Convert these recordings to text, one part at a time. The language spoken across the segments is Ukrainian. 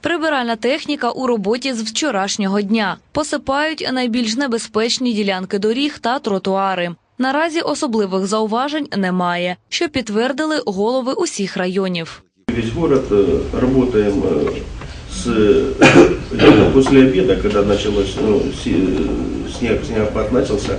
Прибиральна техніка у роботі з вчорашнього дня. Посипають найбільш небезпечні ділянки доріг та тротуари. Наразі особливих зауважень немає, що підтвердили голови усіх районів. Весь город э, работаем э, с где-то после обеда, когда началось ну, си- снег, снегопад начался,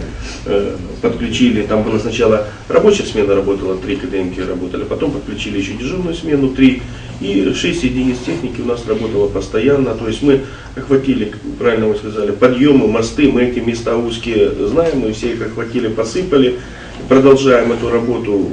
э, подключили, там была сначала рабочая смена работала, три КДМки работали, потом подключили еще дежурную смену, три, и шесть единиц техники у нас работало постоянно, то есть мы охватили, правильно вы сказали, подъемы, мосты, мы эти места узкие знаем, мы все их охватили, посыпали, продолжаем эту работу,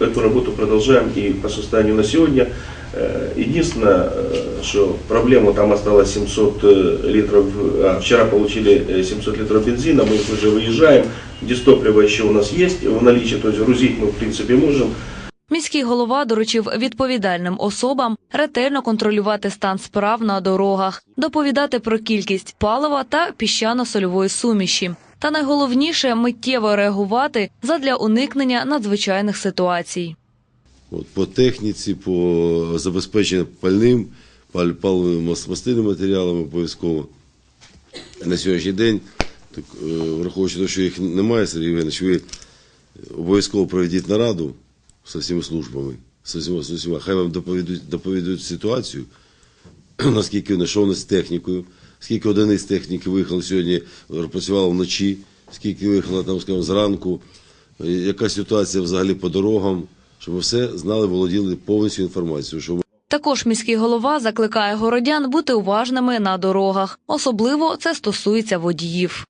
э, эту работу продолжаем и по состоянию на сегодня. Э, Единственное, э, что проблема там осталось 700 э, литров, а вчера получили э, 700 литров бензина, мы уже выезжаем, дистопливо еще у нас есть в наличии, то есть грузить мы в принципе можем. Міський голова доручив відповідальним особам ретельно контролювати стан справ на дорогах, доповідати про кількість палива та піщано-сольової суміші. Та найголовніше миттєво реагувати задля уникнення надзвичайних ситуацій. По техніці, по забезпеченню пальним, паль- паливними мастильними матеріалами обов'язково. На сьогоднішній день, так, е, враховуючи те, що їх немає, Сергій Євгенович, ви обов'язково проведіть нараду з всіма службами, з усіма, з усіма. Хай вам доповідуть, доповідуть ситуацію, наскільки вони, що вони з технікою, скільки одиниць техніки виїхало сьогодні, працювало вночі, скільки виїхало там, скажімо, зранку, яка ситуація взагалі по дорогам, щоб ми все знали, володіли повністю інформацією, щоб Також міський голова закликає городян бути уважними на дорогах. Особливо це стосується водіїв.